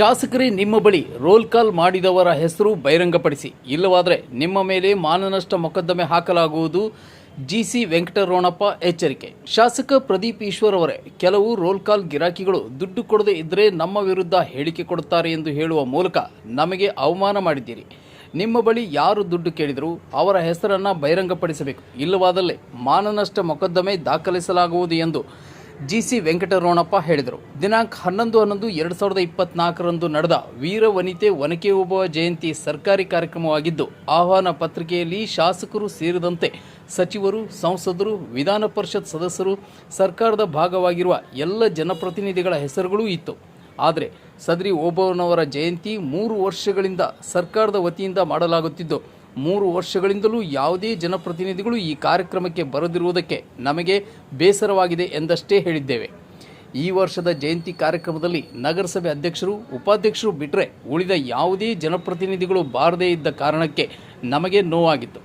ಶಾಸಕರೇ ನಿಮ್ಮ ಬಳಿ ರೋಲ್ ಕಾಲ್ ಮಾಡಿದವರ ಹೆಸರು ಬಹಿರಂಗಪಡಿಸಿ. ಇಲ್ಲವಾದರೆ ನಿಮ್ಮ ಮೇಲೆ ಮಾನನಷ್ಟ ಮೊಕದ್ದಮೆ ಹಾಕಲಾಗುವುದು. ಜಿಸಿ ವೆಂಕಟರೋಣಪ್ಪ ಎಚ್ಚರಿಕೆ. ಶಾಸಕ ಪ್ರದೀಪ್ ಈಶ್ವರ್ ಅವರೇ, ಕೆಲವು ರೋಲ್ ಕಾಲ್ ಗಿರಾಕಿಗಳು ದುಡ್ಡು ಕೊಡದೇ ಇದ್ದರೆ ನಮ್ಮ ವಿರುದ್ಧ ಹೇಳಿಕೆ ಕೊಡುತ್ತಾರೆ ಎಂದು ಹೇಳುವ ಮೂಲಕ ನಮಗೆ ಅವಮಾನ ಮಾಡಿದ್ದೀರಿ. ನಿಮ್ಮ ಬಳಿ ಯಾರು ದುಡ್ಡು ಕೇಳಿದರೂ ಅವರ ಹೆಸರನ್ನು ಬಹಿರಂಗಪಡಿಸಬೇಕು. ಇಲ್ಲವಾದಲ್ಲಿ ಮಾನನಷ್ಟ ಮೊಕದ್ದಮೆ ದಾಖಲಿಸಲಾಗುವುದು ಎಂದು ಜಿಸಿ ವೆಂಕಟರಮಣಪ್ಪ ಹೇಳಿದರು. ದಿನಾಂಕ ಹನ್ನೊಂದು ಹನ್ನೊಂದು ಎರಡು ಸಾವಿರದ ಇಪ್ಪತ್ನಾಲ್ಕರಂದು ನಡೆದ ವೀರ ವನಿತೆ ಒನಕೆ ಓಬವ್ವ ಜಯಂತಿ ಸರ್ಕಾರಿ ಕಾರ್ಯಕ್ರಮವಾಗಿದ್ದು, ಆಹ್ವಾನ ಪತ್ರಿಕೆಯಲ್ಲಿ ಶಾಸಕರು ಸೇರಿದಂತೆ ಸಚಿವರು, ಸಂಸದರು, ವಿಧಾನ ಪರಿಷತ್ ಸದಸ್ಯರು, ಸರ್ಕಾರದ ಭಾಗವಾಗಿರುವ ಎಲ್ಲ ಜನಪ್ರತಿನಿಧಿಗಳ ಹೆಸರುಗಳೂ ಇತ್ತು. ಆದರೆ ಸದ್ರಿ ಓಬವ್ವನವರ ಜಯಂತಿ ಮೂರು ವರ್ಷಗಳಿಂದ ಸರ್ಕಾರದ ವತಿಯಿಂದ ಮಾಡಲಾಗುತ್ತಿದ್ದು ಮೂರು ವರ್ಷಗಳಿಂದಲೂ ಯಾವುದೇ ಜನಪ್ರತಿನಿಧಿಗಳು ಈ ಕಾರ್ಯಕ್ರಮಕ್ಕೆ ಬರದಿರುವುದಕ್ಕೆ ನಮಗೆ ಬೇಸರವಾಗಿದೆ ಎಂದಷ್ಟೇ ಹೇಳಿದ್ದೇವೆ. ಈ ವರ್ಷದ ಜಯಂತಿ ಕಾರ್ಯಕ್ರಮದಲ್ಲಿ ನಗರಸಭೆ ಅಧ್ಯಕ್ಷರು, ಉಪಾಧ್ಯಕ್ಷರು ಬಿಟ್ಟರೆ ಉಳಿದ ಯಾವುದೇ ಜನಪ್ರತಿನಿಧಿಗಳು ಬಾರದೇ ಇದ್ದ ಕಾರಣಕ್ಕೆ ನಮಗೆ ನೋವಾಗಿತ್ತು.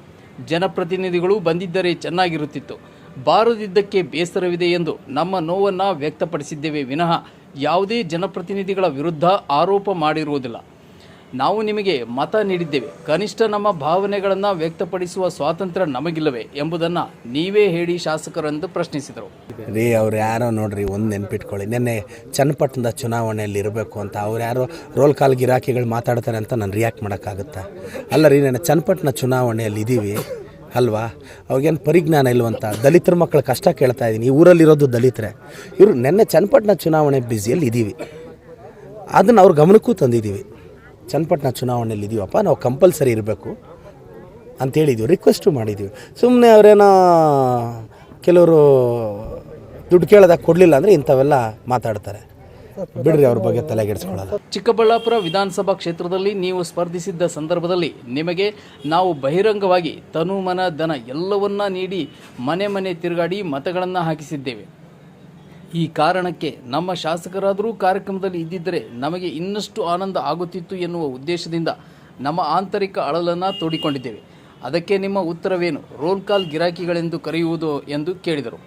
ಜನಪ್ರತಿನಿಧಿಗಳು ಬಂದಿದ್ದರೆ ಚೆನ್ನಾಗಿರುತ್ತಿತ್ತು. ಬಾರದಿದ್ದಕ್ಕೆ ಬೇಸರವಿದೆ ಎಂದು ನಮ್ಮ ನೋವನ್ನು ವ್ಯಕ್ತಪಡಿಸಿದ್ದೇವೆ ವಿನಃ ಯಾವುದೇ ಜನಪ್ರತಿನಿಧಿಗಳ ವಿರುದ್ಧ ಆರೋಪ ಮಾಡಿರುವುದಿಲ್ಲ. ನಾವು ನಿಮಗೆ ಮತ ನೀಡಿದ್ದೇವೆ. ಕನಿಷ್ಠ ನಮ್ಮ ಭಾವನೆಗಳನ್ನು ವ್ಯಕ್ತಪಡಿಸುವ ಸ್ವಾತಂತ್ರ್ಯ ನಮಗಿಲ್ಲವೇ ಎಂಬುದನ್ನು ನೀವೇ ಹೇಳಿ ಶಾಸಕರೆಂದು ಪ್ರಶ್ನಿಸಿದರು. ರೀ, ಅವ್ರು ಯಾರೋ ನೋಡ್ರಿ, ಒಂದು ನೆನ್ಪಿಟ್ಕೊಳ್ಳಿ. ನಿನ್ನೆ ಚನ್ನಪಟ್ಟಣದ ಚುನಾವಣೆಯಲ್ಲಿ ಇರಬೇಕು ಅಂತ ಅವ್ರು ಯಾರೋ ರೋಲ್ ಕಾಲ್ ಗಿರಾಕಿಗಳು ಮಾತಾಡ್ತಾರೆ ಅಂತ ನಾನು ರಿಯಾಕ್ಟ್ ಮಾಡೋಕ್ಕಾಗುತ್ತಾ? ಅಲ್ಲ ರೀ ನಾನು ಚನ್ನಪಟ್ಟಣ ಚುನಾವಣೆಯಲ್ಲಿ ಇದ್ದೀವಿ ಅಲ್ವಾ? ಅವಾಗೇನು ಪರಿಜ್ಞಾನ ಇಲ್ವಂತ? ದಲಿತರ ಮಕ್ಕಳ ಕಷ್ಟ ಕೇಳ್ತಾ ಇದ್ದೀನಿ ಈ ಊರಲ್ಲಿರೋದು ದಲಿತರೆ. ಇವರು ನಿನ್ನೆ ಚನ್ನಪಟ್ಟಣ ಚುನಾವಣೆ ಬ್ಯುಸಿಯಲ್ಲಿ ಇದ್ದೀವಿ ಅದನ್ನು ಅವ್ರ ಗಮನಕ್ಕೂ ತಂದಿದ್ದೀವಿ ಚನ್ನಪಟ್ಟಣ ಚುನಾವಣೆಯಲ್ಲಿ ಇದೀವಪ್ಪ ನಾವು ಕಂಪಲ್ಸರಿ ಇರಬೇಕು ಅಂತ ಹೇಳಿದ್ವಿ ರಿಕ್ವೆಸ್ಟು ಮಾಡಿದ್ದೀವಿ. ಸುಮ್ಮನೆ ಅವರೇನೋ ಕೆಲವರು ದುಡ್ಡು ಕೇಳೋದಕ್ಕೆ ಕೊಡಲಿಲ್ಲ ಅಂದರೆ ಇಂಥವೆಲ್ಲ ಮಾತಾಡ್ತಾರೆ. ಬಿಡ್ರಿ ಅವ್ರ ಬಗ್ಗೆ ತಲೆಗೆಡಿಸ್ಕೊಳ್ಳಲ್ಲ ಚಿಕ್ಕಬಳ್ಳಾಪುರ ವಿಧಾನಸಭಾ ಕ್ಷೇತ್ರದಲ್ಲಿ ನೀವು ಸ್ಪರ್ಧಿಸಿದ್ದ ಸಂದರ್ಭದಲ್ಲಿ ನಿಮಗೆ ನಾವು ಬಹಿರಂಗವಾಗಿ ತನು ಮನ ಧನ ಎಲ್ಲವನ್ನ ನೀಡಿ ಮನೆ ಮನೆ ತಿರುಗಾಡಿ ಮತಗಳನ್ನು ಹಾಕಿಸಿದ್ದೇವೆ. ಈ ಕಾರಣಕ್ಕೆ ನಮ್ಮ ಶಾಸಕರಾದರೂ ಕಾರ್ಯಕ್ರಮದಲ್ಲಿ ಇದ್ದಿದ್ದರೆ ನಮಗೆ ಇನ್ನಷ್ಟು ಆನಂದ ಆಗುತ್ತಿತ್ತು ಎನ್ನುವ ಉದ್ದೇಶದಿಂದ ನಮ್ಮ ಆಂತರಿಕ ಅಳಲನ್ನು ತೋಡಿಕೊಂಡಿದ್ದೇವೆ. ಅದಕ್ಕೆ ನಿಮ್ಮ ಉತ್ತರವೇನು? ರೋಲ್ ಕಾಲ್ ಗಿರಾಕಿಗಳೆಂದು ಕರೆಯುವುದು ಎಂದು ಕೇಳಿದರು.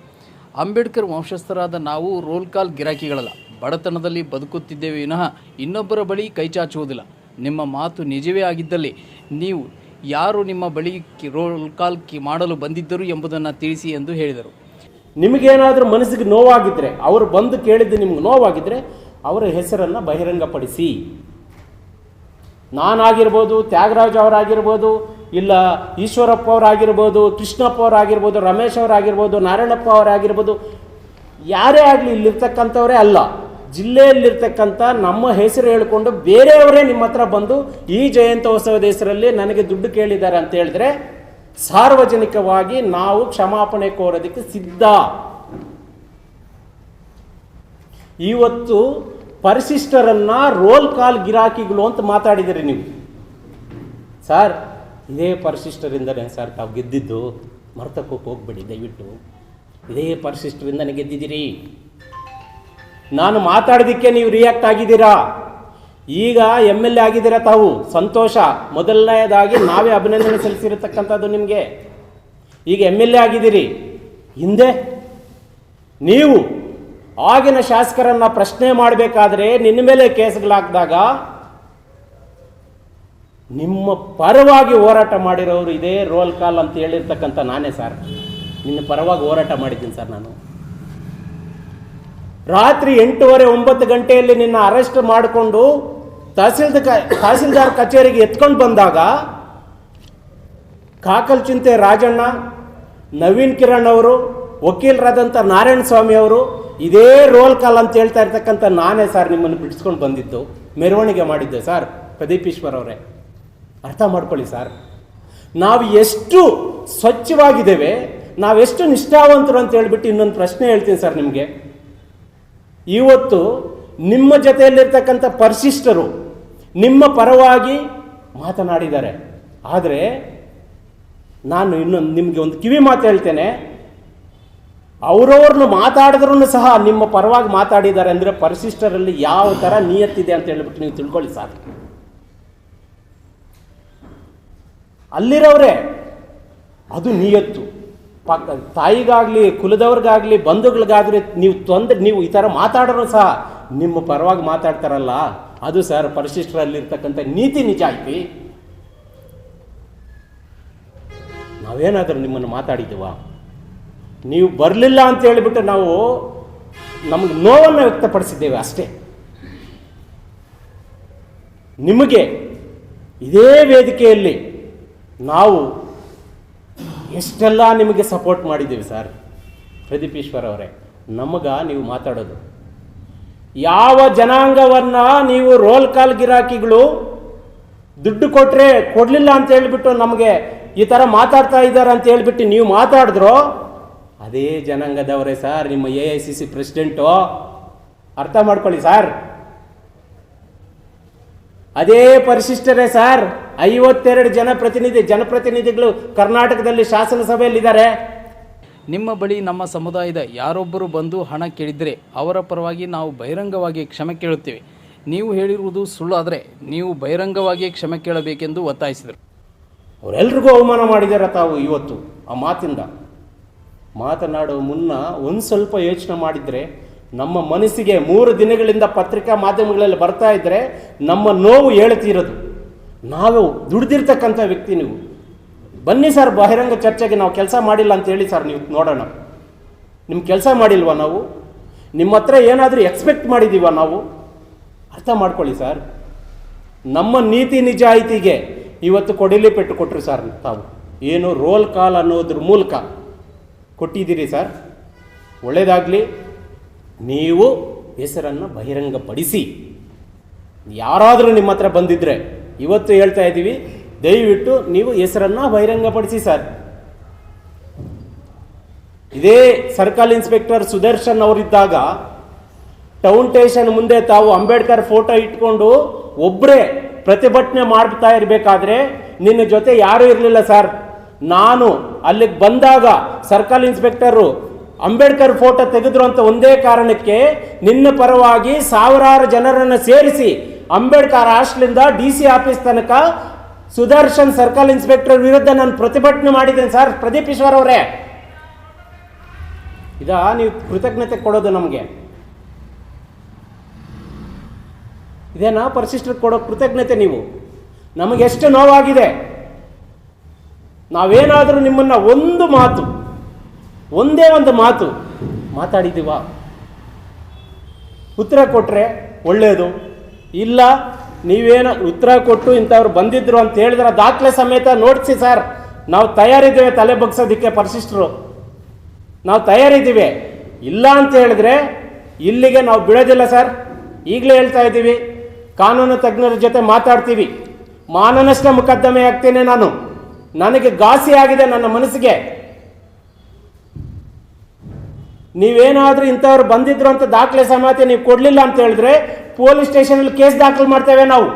ಅಂಬೇಡ್ಕರ್ ವಂಶಸ್ಥರಾದ ನಾವು ರೋಲ್ ಕಾಲ್ ಗಿರಾಕಿಗಳಲ್ಲ. ಬಡತನದಲ್ಲಿ ಬದುಕುತ್ತಿದ್ದೇವೆ ವಿನಃ ಇನ್ನೊಬ್ಬರ ಬಳಿ ಕೈಚಾಚುವುದಿಲ್ಲ ನಿಮ್ಮ ಮಾತು ನಿಜವೇ ಆಗಿದ್ದಲ್ಲಿ ನೀವು ಯಾರು ನಿಮ್ಮ ಬಳಿ ರೋಲ್ ಕಾಲ್ ಕಿ, ಮಾಡಲು ಬಂದಿದ್ದರು ಎಂಬುದನ್ನು ತಿಳಿಸಿ ಎಂದು ಹೇಳಿದರು. ನಿಮಗೇನಾದರೂ ಮನಸ್ಸಿಗೆ ನೋವಾಗಿದ್ದರೆ ಅವರು ಬಂದು ಕೇಳಿದ್ದು ನಿಮ್ಗೆ ನೋವಾಗಿದ್ದರೆ ಅವರ ಹೆಸರನ್ನು ಬಹಿರಂಗಪಡಿಸಿ. ನಾನಾಗಿರ್ಬೋದು, ತ್ಯಾಗರಾಜ್ ಅವರಾಗಿರ್ಬೋದು, ಇಲ್ಲ ಈಶ್ವರಪ್ಪ ಅವರಾಗಿರ್ಬೋದು, ಕೃಷ್ಣಪ್ಪ ಅವರಾಗಿರ್ಬೋದು, ರಮೇಶ್ ಅವರಾಗಿರ್ಬೋದು, ನಾರಾಯಣಪ್ಪ ಅವರಾಗಿರ್ಬೋದು, ಯಾರೇ ಆಗಲಿ ಇಲ್ಲಿರ್ತಕ್ಕಂಥವರೇ ಅಲ್ಲ. ಜಿಲ್ಲೆಯಲ್ಲಿರ್ತಕ್ಕಂಥ ನಮ್ಮ ಹೆಸರು ಹೇಳಿಕೊಂಡು ಬೇರೆಯವರೇ ನಿಮ್ಮ ಹತ್ರ ಬಂದು ಈ ಜಯಂತ್ಯೋತ್ಸವದ ಹೆಸರಲ್ಲಿ ನನಗೆ ದುಡ್ಡು ಕೇಳಿದ್ದಾರೆ ಅಂತ ಹೇಳಿದ್ರೆ ಸಾರ್ವಜನಿಕವಾಗಿ ನಾವು ಕ್ಷಮಾಪಣೆ ಕೋರೋದಕ್ಕೆ ಸಿದ್ಧ. ಇವತ್ತು ಪರಿಶಿಷ್ಟರನ್ನ ರೋಲ್ ಕಾಲ್ ಗಿರಾಕಿಗಳು ಅಂತ ಮಾತಾಡಿದಿರಿ ನೀವು. ಸರ್, ಇದೇ ಪರಿಶಿಷ್ಟರಿಂದನೇ ಸರ್ ತಾವು ಗೆದ್ದಿದ್ದು ಮರ್ತಕೋಕೆ ಹೋಗ್ಬೇಡಿ, ದಯವಿಟ್ಟು. ಇದೇ ಪರಿಶಿಷ್ಟರಿಂದನೇ ಗೆದ್ದಿದ್ದೀರಿ. ನಾನು ಮಾತಾಡೋದಕ್ಕೆ ನೀವು ರಿಯಾಕ್ಟ್ ಆಗಿದ್ದೀರಾ? ಈಗ ಎಂ ಎಲ್ ಎ ಆಗಿದ್ದೀರಾ ತಾವು? ಸಂತೋಷ. ಮೊದಲನೆಯದಾಗಿ ನಾವೇ ಅಭಿನಂದನೆ ಸಲ್ಲಿಸಿರತಕ್ಕಂಥದ್ದು ನಿಮಗೆ. ಈಗ ಎಂ ಎಲ್ ಎ ಆಗಿದ್ದೀರಿ. ಹಿಂದೆ? ನೀವು ಆಗಿನ ಶಾಸಕರನ್ನ ಪ್ರಶ್ನೆ ಮಾಡಬೇಕಾದ್ರೆ ನಿನ್ನ ಮೇಲೆ ಕೇಸ್ಗಳಾಕಿದಾಗ ನಿಮ್ಮ ಪರವಾಗಿ ಹೋರಾಟ ಮಾಡಿರೋರು ಇದೇ ರೋಲ್ ಕಾಲ್ ಅಂತ ಹೇಳಿರ್ತಕ್ಕಂಥ ನಾನೇ ಸರ್. ನಿನ್ನ ಪರವಾಗಿ ಹೋರಾಟ ಮಾಡಿದ್ದೀನಿ ಸರ್ ನಾನು. ರಾತ್ರಿ ಎಂಟೂವರೆ ಒಂಬತ್ತು ಗಂಟೆಯಲ್ಲಿ ನಿನ್ನ ಅರೆಸ್ಟ್ ಮಾಡಿಕೊಂಡು ತಹಸೀಲ್ದ ತಹಸೀಲ್ದಾರ್ ಕಚೇರಿಗೆ ಎತ್ಕೊಂಡು ಬಂದಾಗ ಕಾಕಲ್ ಚಿಂತೆ ರಾಜಣ್ಣ, ನವೀನ್ ಕಿರಣ್ ಅವರು ವಕೀಲರಾದಂಥ ನಾರಾಯಣ ಸ್ವಾಮಿ ಅವರು, ಇದೇ ರೋಲ್ ಕಾಲ್ ಅಂತ ಹೇಳ್ತಾ ಇರ್ತಕ್ಕಂಥ ನಾನೇ ಸರ್ ನಿಮ್ಮನ್ನು ಬಿಡಿಸ್ಕೊಂಡು ಬಂದಿದ್ದು, ಮೆರವಣಿಗೆ ಮಾಡಿದ್ದೆ ಸರ್ ಪ್ರದೀಪ್ ಈಶ್ವರ್ ಅವರೇ. ಅರ್ಥ ಮಾಡ್ಕೊಳ್ಳಿ ಸರ್ ನಾವು ಎಷ್ಟು ಸ್ವಚ್ಛವಾಗಿದ್ದೇವೆ ನಾವೆಷ್ಟು ನಿಷ್ಠಾವಂತರು ಅಂತ ಹೇಳ್ಬಿಟ್ಟು ಇನ್ನೊಂದು ಪ್ರಶ್ನೆ ಹೇಳ್ತೀನಿ ಸರ್ ನಿಮಗೆ. ಇವತ್ತು ನಿಮ್ಮ ಜೊತೆಯಲ್ಲಿರ್ತಕ್ಕಂಥ ಪರಿಶಿಷ್ಟರು ನಿಮ್ಮ ಪರವಾಗಿ ಮಾತನಾಡಿದ್ದಾರೆ. ಆದರೆ ನಾನು ಇನ್ನೊಂದು ನಿಮಗೆ ಒಂದು ಕಿವಿ ಮಾತು ಹೇಳ್ತೇನೆ. ಅವರವ್ರನ್ನ ಮಾತಾಡಿದ್ರೂ ಸಹ ನಿಮ್ಮ ಪರವಾಗಿ ಮಾತಾಡಿದ್ದಾರೆ ಅಂದರೆ ಪರಿಶಿಷ್ಟರಲ್ಲಿ ಯಾವ ಥರ ನಿಯತ್ತಿದೆ ಅಂತ ಹೇಳ್ಬಿಟ್ಟು ನೀವು ತಿಳ್ಕೊಳ್ಳಿ ಸರ್ ಅಲ್ಲಿರೋರೆ, ಅದು ನಿಯತ್ತು. ಪಕ್ಕ ತಾಯಿಗಾಗಲಿ, ಕುಲದವ್ರಿಗಾಗಲಿ ಬಂಧುಗಳಿಗಾಗಲಿ ನೀವು ತೊಂದರೆ, ನೀವು ಈ ಥರ ಮಾತಾಡೋರು ಸಹ ನಿಮ್ಮ ಪರವಾಗಿ ಮಾತಾಡ್ತಾರಲ್ಲ. ಅದು ಸರ್ ಪರಿಶಿಷ್ಟರಲ್ಲಿರ್ತಕ್ಕಂಥ ನೀತಿ ನಿಜ ಐತಿ. ನಾವೇನಾದರೂ ನಿಮ್ಮನ್ನು ಮಾತಾಡಿದ್ದೀವ? ನೀವು ಬರಲಿಲ್ಲ ಅಂತ ಹೇಳಿಬಿಟ್ಟು ನಾವು ನಮಗೆ ನೋವನ್ನು ವ್ಯಕ್ತಪಡಿಸಿದ್ದೇವೆ ಅಷ್ಟೇ. ನಿಮಗೆ ಇದೇ ವೇದಿಕೆಯಲ್ಲಿ ನಾವು ಎಷ್ಟೆಲ್ಲ ನಿಮಗೆ ಸಪೋರ್ಟ್ ಮಾಡಿದ್ದೀವಿ ಸರ್. ಪ್ರದೀಪ್ ಅವರೇ, ನಮಗ ನೀವು ಮಾತಾಡೋದು. ಯಾವ ಜನಾಂಗವನ್ನು ನೀವು ರೋಲ್ ಕಾಲ್ ಗಿರಾಕಿಗಳು ದುಡ್ಡು ಕೊಟ್ಟರೆ ಕೊಡಲಿಲ್ಲ ಅಂತ ಹೇಳ್ಬಿಟ್ಟು ನಮಗೆ ಈ ಥರ ಮಾತಾಡ್ತಾ ಇದ್ದಾರೆ ಅಂತ ಹೇಳ್ಬಿಟ್ಟು ನೀವು ಮಾತಾಡಿದ್ರು, ಅದೇ ಜನಾಂಗದವರೇ ಸರ್, ನಿಮ್ಮ A I C C president. ಅರ್ಥ ಮಾಡ್ಕೊಳ್ಳಿ ಸರ್. ಅದೇ ಪರಿಶಿಷ್ಟರೇ ಸರ್, ಐವತ್ತೆರಡು ಜನಪ್ರತಿನಿಧಿ ಜನಪ್ರತಿನಿಧಿಗಳು ಕರ್ನಾಟಕದಲ್ಲಿ ಶಾಸನ ಸಭೆಯಲ್ಲಿದ್ದಾರೆ ನಿಮ್ಮ ಬಳಿ ನಮ್ಮ ಸಮುದಾಯದ ಯಾರೊಬ್ಬರು ಬಂದು ಹಣ ಕೇಳಿದರೆ ಅವರ ಪರವಾಗಿ ನಾವು ಬಹಿರಂಗವಾಗಿ ಕ್ಷಮೆ ಕೇಳುತ್ತೇವೆ. ನೀವು ಹೇಳಿರುವುದು ಸುಳ್ಳಾದರೆ ನೀವು ಬಹಿರಂಗವಾಗಿ ಕ್ಷಮೆ ಕೇಳಬೇಕೆಂದು ಒತ್ತಾಯಿಸಿದರು. ಅವರೆಲ್ರಿಗೂ ಅವಮಾನ ಮಾಡಿದ್ದಾರೆ ತಾವು ಇವತ್ತು, ಆ ಮಾತಿಂದ. ಮಾತನಾಡುವ ಮುನ್ನ ಒಂದು ಸ್ವಲ್ಪ ಯೋಚನೆ ಮಾಡಿದರೆ, ನಮ್ಮ ಮನಸ್ಸಿಗೆ ಮೂರು ದಿನಗಳಿಂದ ಪತ್ರಿಕಾ ಮಾಧ್ಯಮಗಳಲ್ಲಿ ಬರ್ತಾ ಇದ್ದರೆ ನಮ್ಮ ನೋವು ಹೇಳ್ತಿರೋದು. ನಾವು ದುಡ್ದಿರ್ತಕ್ಕಂಥ ವ್ಯಕ್ತಿ ನೀವು. ಬನ್ನಿ ಸರ್, ಬಹಿರಂಗ ಚರ್ಚೆಗೆ ನಾವು ಕೆಲಸ ಮಾಡಿಲ್ಲ ಅಂತ ಹೇಳಿ ಸರ್ ನೀವು ನೋಡೋಣ. ನಿಮ್ಮ ಕೆಲಸ ಮಾಡಿಲ್ವಾ ನಾವು? ನಿಮ್ಮ ಹತ್ರ ಏನಾದರೂ ಎಕ್ಸ್ಪೆಕ್ಟ್ ಮಾಡಿದ್ದೀವ ನಾವು? ಅರ್ಥ ಮಾಡ್ಕೊಳ್ಳಿ ಸರ್. ನಮ್ಮ ನೀತಿ ನಿಜಾಯಿತಿಗೆ ಇವತ್ತು ಕೊಡಿಲಿ ಪೆಟ್ಟು ಕೊಟ್ಟರು ಸರ್ ತಾವು. ಏನು ರೋಲ್ ಕಾಲ್ ಅನ್ನೋದ್ರ ಮೂಲಕ ಕೊಟ್ಟಿದ್ದೀರಿ ಸರ್. ಒಳ್ಳೆಯದಾಗಲಿ ನೀವು ಹೆಸರನ್ನು ಬಹಿರಂಗಪಡಿಸಿ. ಯಾರಾದರೂ ನಿಮ್ಮ ಹತ್ರ ಬಂದಿದ್ದರೆ ಇವತ್ತು ಹೇಳ್ತಾ ಇದ್ದೀವಿ ದಯವಿಟ್ಟು ನೀವು ಹೆಸರನ್ನು ಬಹಿರಂಗಪಡಿಸಿ ಸರ್. ಇದೇ ಸರ್ಕಲ್ ಇನ್ಸ್ಪೆಕ್ಟರ್ ಸುದರ್ಶನ್ ಅವರಿದ್ದಾಗ ಟೌನ್ ಸ್ಟೇಷನ್ ಮುಂದೆ ತಾವು ಅಂಬೇಡ್ಕರ್ ಫೋಟೋ ಇಟ್ಕೊಂಡು ಒಬ್ಬರೇ ಪ್ರತಿಭಟನೆ ಮಾಡ್ತಾ ಇರಬೇಕಾದ್ರೆ ನಿನ್ನ ಜೊತೆ ಯಾರೂ ಇರಲಿಲ್ಲ ಸರ್. ನಾನು ಅಲ್ಲಿಗೆ ಬಂದಾಗ ಸರ್ಕಲ್ ಇನ್ಸ್ಪೆಕ್ಟರು ಅಂಬೇಡ್ಕರ್ ಫೋಟೋ ತೆಗೆದ್ರು ಅಂತ ಒಂದೇ ಕಾರಣಕ್ಕೆ ನಿನ್ನ ಪರವಾಗಿ ಸಾವಿರಾರು ಜನರನ್ನು ಸೇರಿಸಿ ಅಂಬೇಡ್ಕರ್ ಹಾಸ್ಟ್ಲಿಂದ ಡಿ ಸಿ ಆಫೀಸ್ ತನಕ ಸುದರ್ಶನ್ ಸರ್ಕಲ್ ಇನ್ಸ್ಪೆಕ್ಟರ್ ವಿರುದ್ಧ ನಾನು ಪ್ರತಿಭಟನೆ ಮಾಡಿದ್ದೇನೆ ಸರ್. ಪ್ರದೀಪ್ ಈಶ್ವರ್ ಅವರೇ. ಇದಾ ನೀವು ಕೃತಜ್ಞತೆ ಕೊಡೋದು ನಮಗೆ. ಇದೇನಾ ಪರಿಶಿಷ್ಟರಿಗೆ ಕೊಡೋ ಕೃತಜ್ಞತೆ ನೀವು? ನಮಗೆ ಎಷ್ಟು ನೋವಾಗಿದೆ? ನಾವೇನಾದರೂ ನಿಮ್ಮನ್ನ ಒಂದು ಮಾತು, ಒಂದೇ ಒಂದು ಮಾತು ಮಾತಾಡಿದ್ದೀವ? ಉತ್ತರ ಕೊಟ್ಟರೆ ಒಳ್ಳೆಯದು ಇಲ್ಲ ನೀವೇನ ಉತ್ತರ ಕೊಟ್ಟು ಇಂಥವ್ರು ಬಂದಿದ್ರು ಅಂತ ಹೇಳಿದ್ರೆ ದಾಖಲೆ ಸಮೇತ ನೋಡಿಸಿ ಸರ್. ನಾವು ತಯಾರಿದ್ದೇವೆ ತಲೆ ಬಗ್ಸೋದಕ್ಕೆ ಪರಿಶಿಷ್ಟರು. ನಾವು ತಯಾರಿದ್ದೀವಿ. ಇಲ್ಲ ಅಂತ ಹೇಳಿದ್ರೆ ಇಲ್ಲಿಗೆ ನಾವು ಬಿಡೋದಿಲ್ಲ ಸರ್. ಈಗಲೇ ಹೇಳ್ತಾ ಇದ್ದೀವಿ. ಕಾನೂನು ತಜ್ಞರ ಜೊತೆ ಮಾತಾಡ್ತೀವಿ. ಮಾನನಷ್ಟ ಮೊಕದ್ದಮೆ ಆಗ್ತೇನೆ ನಾನು. ನನಗೆ ಘಾಸಿ ಆಗಿದೆ ನನ್ನ ಮನಸ್ಸಿಗೆ. ನೀವೇನಾದ್ರೂ ಇಂಥವ್ರು ಬಂದಿದ್ರು ಅಂತ ದಾಖಲೆ ಸಮೇತ ನೀವು ಕೊಡಲಿಲ್ಲ ಅಂತ ಹೇಳಿದ್ರೆ ಪೊಲೀಸ್ ಸ್ಟೇಷನಲ್ಲಿ ಕೇಸ್ ದಾಖಲು ಮಾಡ್ತೇವೆ ನಾವು.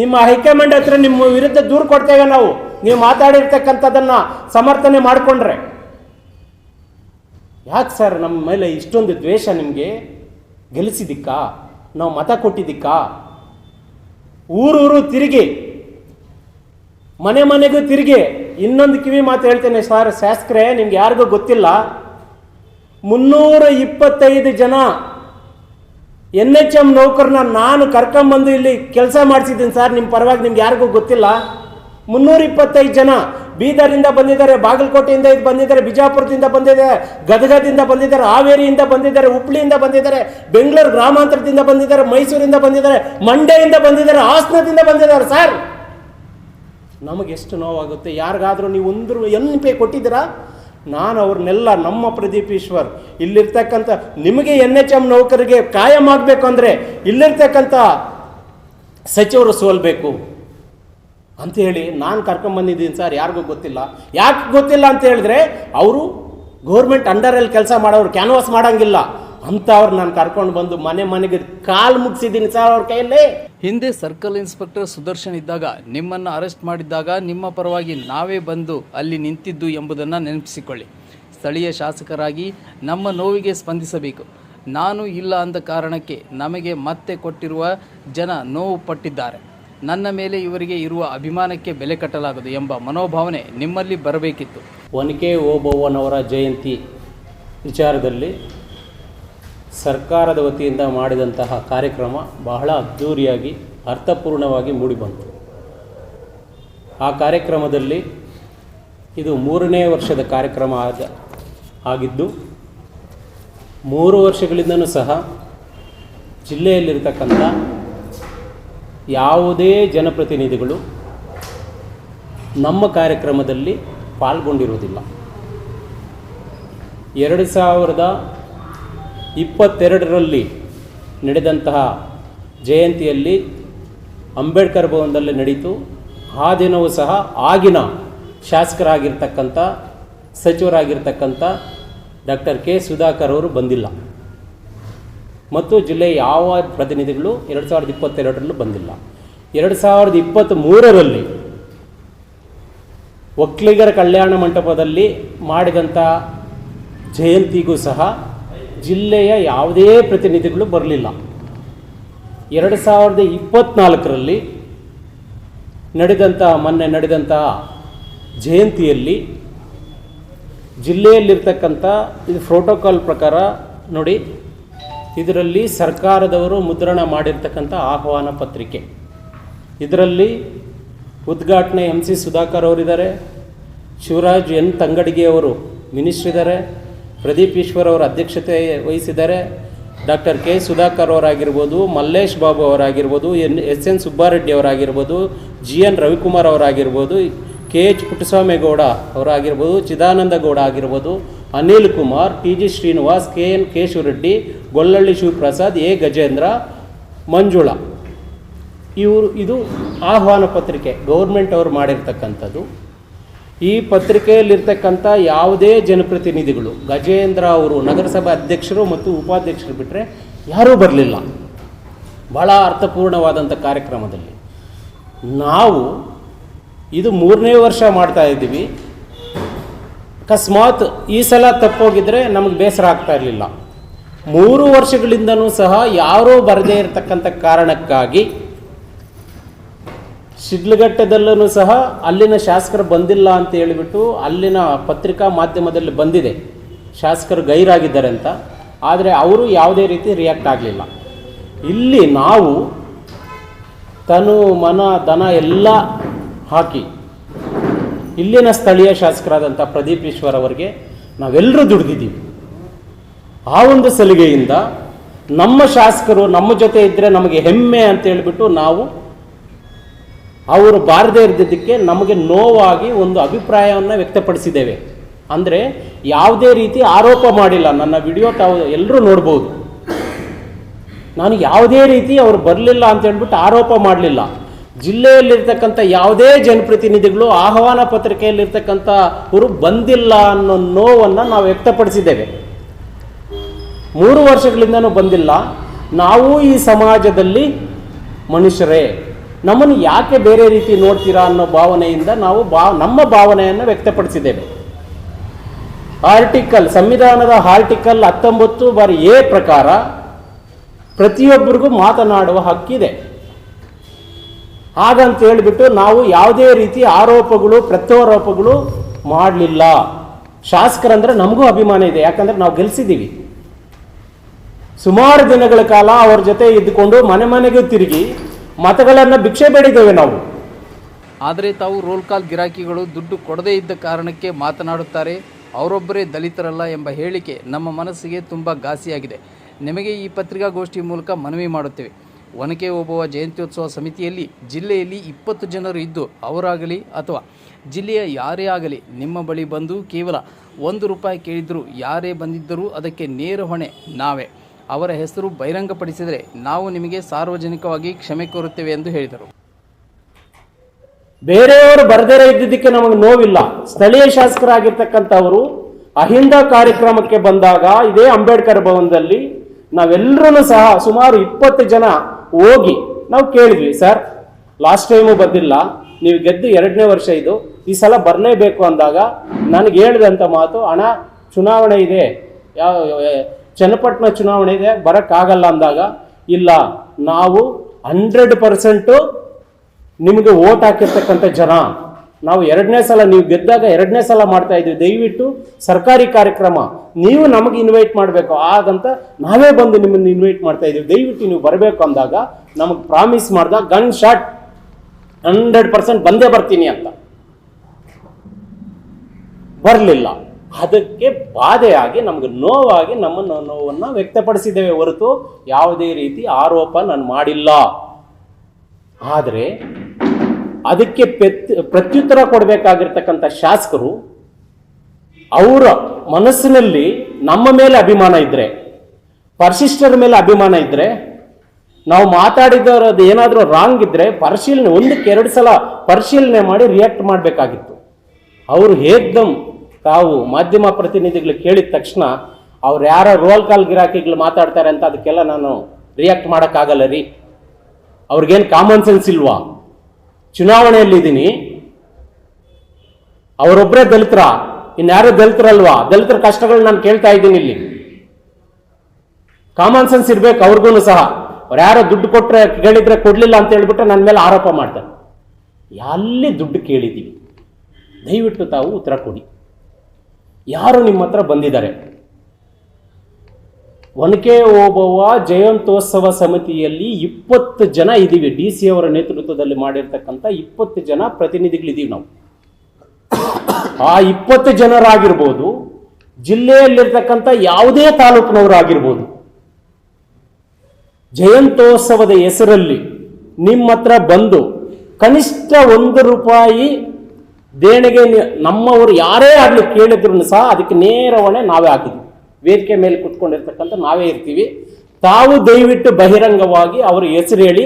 ನಿಮ್ಮ ಹೈಕಮಾಂಡ್ ಹತ್ರ ನಿಮ್ಮ ವಿರುದ್ಧ ದೂರು ಕೊಡ್ತೇವೆ ನಾವು. ನೀವು ಮಾತಾಡಿರ್ತಕ್ಕಂಥದ್ದನ್ನು ಸಮರ್ಥನೆ ಮಾಡಿಕೊಂಡ್ರೆ. ಯಾಕೆ ಸರ್ ನಮ್ಮ ಮೇಲೆ ಇಷ್ಟೊಂದು ದ್ವೇಷ ನಿಮಗೆ? ಗೆಲ್ಲಿಸಿದಿಕ್ಕ ನಾವು ಮತ ಕೊಟ್ಟಿದ್ದಕ್ಕಾ ಊರೂರು ತಿರುಗಿ. ಮನೆ ಮನೆಗೂ ತಿರುಗಿ ಇನ್ನೊಂದು ಕಿವಿ ಮಾತು ಹೇಳ್ತೇನೆ ಸರ್, ಶಾಸಕರೇ, ನಿಮ್ಗೆ ಯಾರಿಗೂ ಗೊತ್ತಿಲ್ಲ. ಮುನ್ನೂರ ಇಪ್ಪತ್ತೈದು ಜನ ಎನ್ ಎಚ್ ಎಂ ನೌಕರನ್ನ ನಾನು ಕರ್ಕೊಂಬಂದು ಇಲ್ಲಿ ಕೆಲಸ ಮಾಡಿಸಿದ್ದೀನಿ ಸರ್ ನಿಮ್ಮ ಪರವಾಗಿ ನಿಮ್ಗೆ ಯಾರಿಗೂ ಗೊತ್ತಿಲ್ಲ. ಮುನ್ನೂರ ಇಪ್ಪತ್ತೈದು ಜನ ಬೀದರಿಂದ ಬಂದಿದ್ದಾರೆ, ಬಾಗಲಕೋಟೆಯಿಂದ ಇದು ಬಂದಿದ್ದಾರೆ, ಬಿಜಾಪುರದಿಂದ ಬಂದಿದ್ದಾರೆ ಗದಗದಿಂದ ಬಂದಿದ್ದಾರೆ, ಹಾವೇರಿಯಿಂದ ಬಂದಿದ್ದಾರೆ, ಹುಬ್ಳಿಯಿಂದ ಬಂದಿದ್ದಾರೆ, ಬೆಂಗಳೂರು ಗ್ರಾಮಾಂತರದಿಂದ ಬಂದಿದ್ದಾರೆ, ಮೈಸೂರಿಂದ ಬಂದಿದ್ದಾರೆ, ಮಂಡ್ಯದಿಂದ ಬಂದಿದ್ದಾರೆ, ಹಾಸನದಿಂದ ಬಂದಿದ್ದಾರೆ ಸರ್. ನಮಗೆ ಎಷ್ಟು ನೋವಾಗುತ್ತೆ? ಯಾರಿಗಾದರೂ ನೀವು ಒಂದು ಎನ್ ಪೇ ಕೊಟ್ಟಿದ್ದೀರಾ? ನಾನು ಅವ್ರನ್ನೆಲ್ಲ ನಮ್ಮ ಪ್ರದೀಪ್ ಈಶ್ವರ್, ಇಲ್ಲಿರ್ತಕ್ಕಂಥ ನಿಮಗೆ ಎನ್ ಎಚ್ ಎಂ ನೌಕರಿಗೆ ಕಾಯಂ ಆಗಬೇಕು ಅಂದರೆ ಇಲ್ಲಿರ್ತಕ್ಕಂಥ ಸಚಿವರು ಸೋಲ್ಬೇಕು. ಅಂತ ಹೇಳಿ ನಾನು ಕರ್ಕೊಂಬಂದಿದ್ದೀನಿ ಸರ್, ಯಾರಿಗೂ ಗೊತ್ತಿಲ್ಲ. ಯಾಕೆ ಗೊತ್ತಿಲ್ಲ ಅಂತ ಹೇಳಿದ್ರೆ ಅವರು ಗೌರ್ಮೆಂಟ್ ಅಂಡರಲ್ಲಿ ಕೆಲಸ ಮಾಡೋರು, ಕ್ಯಾನ್ವಾಸ್ ಮಾಡೋಂಗಿಲ್ಲ. ಅಂಥವ್ರು ನಾನು ಕರ್ಕೊಂಡು ಬಂದು ಮನೆ ಮನೆಗೆ ಕಾಲು ಮುಗಿಸಿದ್ದೀನಿ ಸರ್ ಅವ್ರ ಕೈಯಲ್ಲಿ. ಹಿಂದೆ ಸರ್ಕಲ್ ಇನ್ಸ್ಪೆಕ್ಟರ್ ಸುದರ್ಶನ್ ಇದ್ದಾಗ ನಿಮ್ಮನ್ನು ಅರೆಸ್ಟ್ ಮಾಡಿದ್ದಾಗ ನಿಮ್ಮ ಪರವಾಗಿ ನಾವೇ ಬಂದು ಅಲ್ಲಿ ನಿಂತಿದ್ದು ಎಂಬುದನ್ನು ನೆನಪಿಸಿಕೊಳ್ಳಿ. ಸ್ಥಳೀಯ ಶಾಸಕರಾಗಿ ನಮ್ಮ ನೋವಿಗೆ ಸ್ಪಂದಿಸಬೇಕು. ನಾನು ಇಲ್ಲ ಅಂದ ಕಾರಣಕ್ಕೆ ನಮಗೆ ಮತ್ತೆ ಕೊಟ್ಟಿರುವ ಜನ ನೋವು ಪಟ್ಟಿದ್ದಾರೆ ನನ್ನ ಮೇಲೆ ಇವರಿಗೆ ಇರುವ ಅಭಿಮಾನಕ್ಕೆ ಬೆಲೆ ಕಟ್ಟಲಾಗದು ಎಂಬ ಮನೋಭಾವನೆ ನಿಮ್ಮಲ್ಲಿ ಬರಬೇಕಿತ್ತು. ಒನಕೆ ಓಬವ್ವನವರ ಜಯಂತಿ ವಿಚಾರದಲ್ಲಿ ಸರ್ಕಾರದ ವತಿಯಿಂದ ಮಾಡಿದಂತಹ ಕಾರ್ಯಕ್ರಮ ಬಹಳ ಅದ್ಧೂರಿಯಾಗಿ ಅರ್ಥಪೂರ್ಣವಾಗಿ ಮೂಡಿಬಂತು ಆ ಕಾರ್ಯಕ್ರಮದಲ್ಲಿ ಇದು ಮೂರನೇ ವರ್ಷದ ಕಾರ್ಯಕ್ರಮ ಆದ, ಆಗಿದ್ದು, ಮೂರು ವರ್ಷಗಳಿಂದನೂ ಸಹ ಜಿಲ್ಲೆಯಲ್ಲಿರ್ತಕ್ಕಂಥ ಯಾವುದೇ ಜನಪ್ರತಿನಿಧಿಗಳು ನಮ್ಮ ಕಾರ್ಯಕ್ರಮದಲ್ಲಿ ಪಾಲ್ಗೊಂಡಿರುವುದಿಲ್ಲ. ಎರಡು ಸಾವಿರದ ಇಪ್ಪತ್ತೆರಡರಲ್ಲಿ ನಡೆದಂತಹ ಜಯಂತಿಯಲ್ಲಿ ಅಂಬೇಡ್ಕರ್ ಭವನದಲ್ಲಿ ನಡೀತು. ಆ ದಿನವೂ ಸಹ ಆಗಿನ ಶಾಸಕರಾಗಿರ್ತಕ್ಕಂಥ, ಸಚಿವರಾಗಿರ್ತಕ್ಕಂಥ ಡಾಕ್ಟರ್ ಕೆ. ಸುಧಾಕರ್ ಅವರು ಬಂದಿಲ್ಲ. ಮತ್ತು ಜಿಲ್ಲೆಯ ಯಾವ ಪ್ರತಿನಿಧಿಗಳು ಎರಡು ಸಾವಿರದ ಇಪ್ಪತ್ತೆರಡರಲ್ಲೂ ಬಂದಿಲ್ಲ. ಎರಡು ಸಾವಿರದ ಇಪ್ಪತ್ತ್ ಮೂರರಲ್ಲಿ ಒಕ್ಕಲಿಗರ ಕಲ್ಯಾಣ ಮಂಟಪದಲ್ಲಿ ಮಾಡಿದಂಥ ಜಯಂತಿಗೂ ಸಹ ಜಿಲ್ಲೆಯ ಯಾವುದೇ ಪ್ರತಿನಿಧಿಗಳು ಬರಲಿಲ್ಲ. ಎರಡು ಸಾವಿರದ ಇಪ್ಪತ್ತ್ನಾಲ್ಕರಲ್ಲಿ ನಡೆದಂಥ ಮೊನ್ನೆ ನಡೆದಂಥ ಜಯಂತಿಯಲ್ಲಿ ಜಿಲ್ಲೆಯಲ್ಲಿರ್ತಕ್ಕಂಥ ಇದು ಪ್ರೋಟೋಕಾಲ್ ಪ್ರಕಾರ ನೋಡಿ ಇದರಲ್ಲಿ ಸರ್ಕಾರದವರು ಮುದ್ರಣ ಮಾಡಿರ್ತಕ್ಕಂಥ ಆಹ್ವಾನ ಪತ್ರಿಕೆ. ಇದರಲ್ಲಿ ಉದ್ಘಾಟನೆ ಎಂ ಸಿ ಸುಧಾಕರ್ ಅವರಿದ್ದಾರೆ, ಶಿವರಾಜ್ ಎನ್ ತಂಗಡಿಗೆ ಅವರು ಮಿನಿಸ್ಟ್ರ್ ಇದ್ದಾರೆ ಪ್ರದೀಪ್ ಈಶ್ವರ್ ಅವರ ಅಧ್ಯಕ್ಷತೆ ವಹಿಸಿದ್ದಾರೆ. ಡಾಕ್ಟರ್ ಕೆ ಸುಧಾಕರ್ ಅವರಾಗಿರ್ಬೋದು, ಮಲ್ಲೇಶ್ ಬಾಬು ಅವರಾಗಿರ್ಬೋದು, ಎನ್ ಎಸ್ ಎನ್ ಸುಬ್ಬಾರೆಡ್ಡಿ ಅವರಾಗಿರ್ಬೋದು, ಜಿ ಎನ್ ರವಿಕುಮಾರ್ ಅವರಾಗಿರ್ಬೋದು, ಕೆ ಎಚ್ ಪುಟ್ಟಸ್ವಾಮೇಗೌಡ ಅವರಾಗಿರ್ಬೋದು ಚಿದಾನಂದ ಗೌಡ ಆಗಿರ್ಬೋದು, Anil Kumar, T G Srinivas, K N Keshavareddy Gollahalli Shivaprasad, A Gajendra, Manjula. ಇವರು ಇದು ಆಹ್ವಾನ ಪತ್ರಿಕೆ, ಗೌರ್ಮೆಂಟ್ ಅವರು ಮಾಡಿರ್ತಕ್ಕಂಥದ್ದು. ಈ ಪತ್ರಿಕೆಯಲ್ಲಿರ್ತಕ್ಕಂಥ ಯಾವುದೇ ಜನಪ್ರತಿನಿಧಿಗಳು, ಗಜೇಂದ್ರ ಅವರು ನಗರಸಭಾ ಅಧ್ಯಕ್ಷರು ಮತ್ತು ಉಪಾಧ್ಯಕ್ಷರು ಬಿಟ್ಟರೆ ಯಾರೂ ಬರಲಿಲ್ಲ. ಭಾಳ ಅರ್ಥಪೂರ್ಣವಾದಂಥ ಕಾರ್ಯಕ್ರಮದಲ್ಲಿ. ನಾವು ಇದು ಮೂರನೇ ವರ್ಷ ಮಾಡ್ತಾ ಇದ್ದೀವಿ. ಅಕಸ್ಮಾತ್ ಈ ಸಲ ತಪ್ಪೋಗಿದ್ರೆ ನಮಗೆ ಬೇಸರ ಆಗ್ತಾ ಇರಲಿಲ್ಲ. ಮೂರು ವರ್ಷಗಳಿಂದನೂ ಸಹ ಯಾರೂ ಬರದೇ ಇರತಕ್ಕಂಥ ಕಾರಣಕ್ಕಾಗಿ ಶಿಡ್ಲಘಟ್ಟದಲ್ಲೂ ಸಹ ಅಲ್ಲಿನ ಶಾಸಕರು ಬಂದಿಲ್ಲ ಅಂತ ಹೇಳಿಬಿಟ್ಟು ಅಲ್ಲಿನ ಪತ್ರಿಕಾ ಮಾಧ್ಯಮದಲ್ಲಿ ಬಂದಿದೆ. ಶಾಸಕರು ಗೈರಾಗಿದ್ದಾರೆ ಅಂತ ಆದರೆ ಅವರು ಯಾವುದೇ ರೀತಿ ರಿಯಾಕ್ಟ್ ಆಗಲಿಲ್ಲ. ಇಲ್ಲಿ ನಾವು ತನು, ಮನ, ದನ ಎಲ್ಲ ಹಾಕಿ ಇಲ್ಲಿನ ಸ್ಥಳೀಯ ಶಾಸಕರಾದಂಥ ಪ್ರದೀಪ್ ಈಶ್ವರ್ ಅವರಿಗೆ ನಾವೆಲ್ಲರೂ ದುಡಿದಿದ್ದೀವಿ. ಆ ಒಂದು ಸಲಿಗೆಯಿಂದ ನಮ್ಮ ಶಾಸಕರು ನಮ್ಮ ಜೊತೆ ಇದ್ದರೆ ನಮಗೆ ಹೆಮ್ಮೆ ಅಂತ ಹೇಳಿಬಿಟ್ಟು ನಾವು ಅವರು ಬಾರದೇ ಇದ್ದಿದ್ದಕ್ಕೆ ನಮಗೆ ನೋವಾಗಿ ಒಂದು ಅಭಿಪ್ರಾಯವನ್ನು ವ್ಯಕ್ತಪಡಿಸಿದ್ದೇವೆ. ಅಂದರೆ ಯಾವುದೇ ರೀತಿ ಆರೋಪ ಮಾಡಿಲ್ಲ. ನನ್ನ ವಿಡಿಯೋ ತಾವು ಎಲ್ಲರೂ ನೋಡ್ಬೋದು. ನಾನು ಯಾವುದೇ ರೀತಿ ಅವರು ಬರಲಿಲ್ಲ ಅಂತ ಹೇಳ್ಬಿಟ್ಟು ಆರೋಪ ಮಾಡಲಿಲ್ಲ. ಜಿಲ್ಲೆಯಲ್ಲಿರ್ತಕ್ಕಂಥ ಯಾವುದೇ ಜನಪ್ರತಿನಿಧಿಗಳು ಆಹ್ವಾನ ಪತ್ರಿಕೆಯಲ್ಲಿರ್ತಕ್ಕಂಥ ಅವರು ಬಂದಿಲ್ಲ ಅನ್ನೋ ನೋವನ್ನು ನಾವು ವ್ಯಕ್ತಪಡಿಸಿದ್ದೇವೆ. ಮೂರು ವರ್ಷಗಳಿಂದನೂ ಬಂದಿಲ್ಲ. ನಾವು ಈ ಸಮಾಜದಲ್ಲಿ ಮನುಷ್ಯರೇ. ನಮ್ಮನ್ನು ಯಾಕೆ ಬೇರೆ ರೀತಿ ನೋಡ್ತೀರಾ ಅನ್ನೋ ಭಾವನೆಯಿಂದ ನಾವು ಬಾ, ನಮ್ಮ ಭಾವನೆಯನ್ನು ವ್ಯಕ್ತಪಡಿಸಿದ್ದೇವೆ. ಆರ್ಟಿಕಲ್ ಸಂವಿಧಾನದ ಆರ್ಟಿಕಲ್ ಹತ್ತೊಂಬತ್ತು ಬಾರಿ ಎ ಪ್ರಕಾರ ಪ್ರತಿಯೊಬ್ಬರಿಗೂ ಮಾತನಾಡುವ ಹಕ್ಕಿದೆ. ಹಾಗಂತ ಹೇಳಿಬಿಟ್ಟು ನಾವು ಯಾವುದೇ ರೀತಿ ಆರೋಪಗಳು, ಪ್ರತ್ಯಾರೋಪಗಳು ಮಾಡಲಿಲ್ಲ. ಶಾಸಕರಂದ್ರೆ ನಮಗೂ ಅಭಿಮಾನ ಇದೆ, ಯಾಕಂದ್ರೆ ನಾವು ಗೆಲ್ಸಿದ್ದೀವಿ. ಸುಮಾರು ದಿನಗಳ ಕಾಲ ಅವ್ರ ಜೊತೆ ಇದ್ದುಕೊಂಡು ಮನೆ ಮನೆಗೆ ತಿರುಗಿ ಮತಗಳನ್ನು ಭಿಕ್ಷೆ ಬೇಡಿದ್ದೇವೆ ನಾವು. ಆದರೆ ತಾವು ರೋಲ್ ಕಾಲ್ ಗಿರಾಕಿಗಳು ದುಡ್ಡು ಕೊಡದೇ ಇದ್ದ ಕಾರಣಕ್ಕೆ ಮಾತನಾಡುತ್ತಾರೆ. ಅವರೊಬ್ಬರೇ ದಲಿತರಲ್ಲ ಎಂಬ ಹೇಳಿಕೆ ನಮ್ಮ ಮನಸ್ಸಿಗೆ ತುಂಬ ಘಾಸಿಯಾಗಿದೆ. ನಿಮಗೆ ಈ ಪತ್ರಿಕಾಗೋಷ್ಠಿ ಮೂಲಕ ಮನವಿ ಮಾಡುತ್ತೇವೆ. ಒನಕೆ ಓಬವ್ವ ಜಯಂತ್ಯೋತ್ಸವ ಸಮಿತಿಯಲ್ಲಿ ಜಿಲ್ಲೆಯಲ್ಲಿ ಇಪ್ಪತ್ತು ಜನರು ಇದ್ದು ಅವರಾಗಲಿ ಅಥವಾ ಜಿಲ್ಲೆಯ ಯಾರೇ ಆಗಲಿ ನಿಮ್ಮ ಬಳಿ ಬಂದು ಕೇವಲ ಒಂದು ರೂಪಾಯಿ ಕೇಳಿದರೂ ಯಾರೇ ಬಂದಿದ್ದರೂ ಅದಕ್ಕೆ ನೇರ ಹೊಣೆ ನಾವೇ. ಅವರ ಹೆಸರು ಬಹಿರಂಗಪಡಿಸಿದರೆ ನಾವು ನಿಮಗೆ ಸಾರ್ವಜನಿಕವಾಗಿ ಕ್ಷಮೆ ಕೋರುತ್ತೇವೆ ಎಂದು ಹೇಳಿದರು. ಬೇರೆಯವರು ಬರದೇ ಇದ್ದಿದ್ದಕ್ಕೆ ನಮಗೆ ನೋವಿಲ್ಲ. ಸ್ಥಳೀಯ ಶಾಸಕರಾಗಿರ್ತಕ್ಕಂಥವರು ಅಹಿಂದ ಕಾರ್ಯಕ್ರಮಕ್ಕೆ ಬಂದಾಗ ಇದೇ ಅಂಬೇಡ್ಕರ್ ಭವನದಲ್ಲಿ ನಾವೆಲ್ಲರೂ ಸಹ ಸುಮಾರು ಇಪ್ಪತ್ತು ಜನ ಹೋಗಿ ನಾವು ಕೇಳಿದ್ವಿ, ಸರ್, ಲಾಸ್ಟ್ ಟೈಮು ಬಂದಿಲ್ಲ, ನೀವು ಗೆದ್ದು ಎರಡನೇ ವರ್ಷ ಇದು, ಈ ಸಲ ಬರಲೇಬೇಕು ಅಂದಾಗ ನನಗೆ ಹೇಳಿದಂಥ ಮಾತು ಹಣ ಚುನಾವಣೆ ಇದೆ, ಯಾವ ಚನ್ನಪಟ್ಟಣ ಚುನಾವಣೆ ಇದೆ, ಬರೋಕ್ಕಾಗಲ್ಲ ಅಂದಾಗ, ಇಲ್ಲ, ನಾವು ಹಂಡ್ರೆಡ್ ಪರ್ಸೆಂಟು ನಿಮಗೆ ಓಟ್ ಹಾಕಿರ್ತಕ್ಕಂಥ ಜನ. ನಾವು ಎರಡನೇ ಸಲ, ನೀವು ಗೆದ್ದಾಗ ಎರಡನೇ ಸಲ ಮಾಡ್ತಾ ಇದ್ವಿ. ದಯವಿಟ್ಟು ಸರ್ಕಾರಿ ಕಾರ್ಯಕ್ರಮ, ನೀವು ನಮಗೆ ಇನ್ವೈಟ್ ಮಾಡಬೇಕು. ಹಾಗಂತ ನಾವೇ ಬಂದು ನಿಮ್ಮನ್ನು ಇನ್ವೈಟ್ ಮಾಡ್ತಾ ಇದ್ದೀವಿ ದಯವಿಟ್ಟು ನೀವು ಬರಬೇಕು ಅಂದಾಗ, ನಮಗೆ ಪ್ರಾಮಿಸ್ ಮಾಡ್ದ ಗನ್ ಶಾಟ್ ಹಂಡ್ರೆಡ್ ಪರ್ಸೆಂಟ್ ಬಂದೇ ಬರ್ತೀನಿ ಅಂತ. ಬರಲಿಲ್ಲ. ಅದಕ್ಕೆ ಬಾಧೆಯಾಗಿ ನಮಗೆ ನೋವಾಗಿ ನಮ್ಮ ನೋ- ನೋವನ್ನು ವ್ಯಕ್ತಪಡಿಸಿದ್ದೇವೆ ಹೊರತು ಯಾವುದೇ ರೀತಿ ಆರೋಪ ನಾನು ಮಾಡಿಲ್ಲ. ಆದರೆ ಅದಕ್ಕೆ ಪ್ರತ್ಯುತ್ತರ ಕೊಡಬೇಕಾಗಿರ್ತಕ್ಕಂಥ ಶಾಸಕರು ಅವರ ಮನಸ್ಸಿನಲ್ಲಿ ನಮ್ಮ ಮೇಲೆ ಅಭಿಮಾನ ಇದ್ದರೆ ಪರಿಶಿಷ್ಟರ ಮೇಲೆ ಅಭಿಮಾನ ಇದ್ದರೆ ನಾವು ಮಾತಾಡಿದವರದ್ದು ಏನಾದರೂ ರಾಂಗ್ ಇದ್ದರೆ ಪರಿಶೀಲನೆ, ಒಂದಕ್ಕೆ ಎರಡು ಸಲ ಪರಿಶೀಲನೆ ಮಾಡಿ ರಿಯಾಕ್ಟ್ ಮಾಡಬೇಕಾಗಿತ್ತು. ಅವರು ಏಕ್ದಮ್ ತಾವು ಮಾಧ್ಯಮ ಪ್ರತಿನಿಧಿಗಳು ಕೇಳಿದ ತಕ್ಷಣ ಅವ್ರು ಯಾರ ರೋಲ್ ಕಾಲ್ ಗಿರಾಕಿಗಳು ಮಾತಾಡ್ತಾರೆ ಅಂತ ಅದಕ್ಕೆಲ್ಲ ನಾನು ರಿಯಾಕ್ಟ್ ಮಾಡೋಕ್ಕಾಗಲ್ಲ ರೀ. ಅವ್ರಿಗೇನು ಕಾಮನ್ ಸೆನ್ಸ್ ಇಲ್ವಾ? ಚುನಾವಣೆಯಲ್ಲಿದ್ದೀನಿ. ಅವರೊಬ್ಬರೇ ದಲಿತರ. ಇನ್ಯಾರು ದಲಿತರಲ್ವಾ? ದಲಿತರ ಕಷ್ಟಗಳು ನಾನು ಕೇಳ್ತಾ ಇದ್ದೀನಿ ಇಲ್ಲಿ. ಕಾಮನ್ ಸೆನ್ಸ್ ಇರಬೇಕು ಅವ್ರಿಗೂ ಸಹ. ಅವ್ರು ಯಾರೋ ದುಡ್ಡು ಕೊಟ್ಟರೆ ಕೇಳಿದ್ರೆ ಕೊಡ್ಲಿಲ್ಲ ಅಂತ ಹೇಳ್ಬಿಟ್ಟು ನನ್ನ ಮೇಲೆ ಆರೋಪ ಮಾಡ್ತಾರೆ. ಎಲ್ಲಿ ದುಡ್ಡು ಕೇಳಿದ್ದೀವಿ ದಯವಿಟ್ಟು ತಾವು ಉತ್ತರ ಕೊಡಿ. ಯಾರು ನಿಮ್ಮ ಹತ್ರ ಬಂದಿದ್ದಾರೆ? ಒನಕೆ ಓಬವ್ವ ಜಯಂತೋತ್ಸವ ಸಮಿತಿಯಲ್ಲಿ ಇಪ್ಪತ್ತು ಜನ ಇದ್ದೀವಿ. ಡಿ ಸಿ ಅವರ ನೇತೃತ್ವದಲ್ಲಿ ಮಾಡಿರ್ತಕ್ಕಂಥ ಇಪ್ಪತ್ತು ಜನ ಪ್ರತಿನಿಧಿಗಳಿದ್ದೀವಿ ನಾವು. ಆ ಇಪ್ಪತ್ತು ಜನರಾಗಿರ್ಬೋದು, ಜಿಲ್ಲೆಯಲ್ಲಿರ್ತಕ್ಕಂಥ ಯಾವುದೇ ತಾಲೂಕಿನವರಾಗಿರ್ಬೋದು ಜಯಂತೋತ್ಸವದ ಹೆಸರಲ್ಲಿ ನಿಮ್ಮ ಹತ್ರ ಬಂದು ಕನಿಷ್ಠ ಒಂದು ರೂಪಾಯಿ ದೇಣಿಗೆ ನಮ್ಮವರು ಯಾರೇ ಆಗಲಿ ಕೇಳಿದ್ರು ಸಹ ಅದಕ್ಕೆ ನೇರ ನಾವೇ ಹಾಕಿದ್ವಿ. ವೇದಿಕೆ ಮೇಲೆ ಕುತ್ಕೊಂಡಿರ್ತಕ್ಕಂಥ ನಾವೇ ಇರ್ತೀವಿ. ತಾವು ದಯವಿಟ್ಟು ಬಹಿರಂಗವಾಗಿ ಅವರ ಹೆಸರು ಹೇಳಿ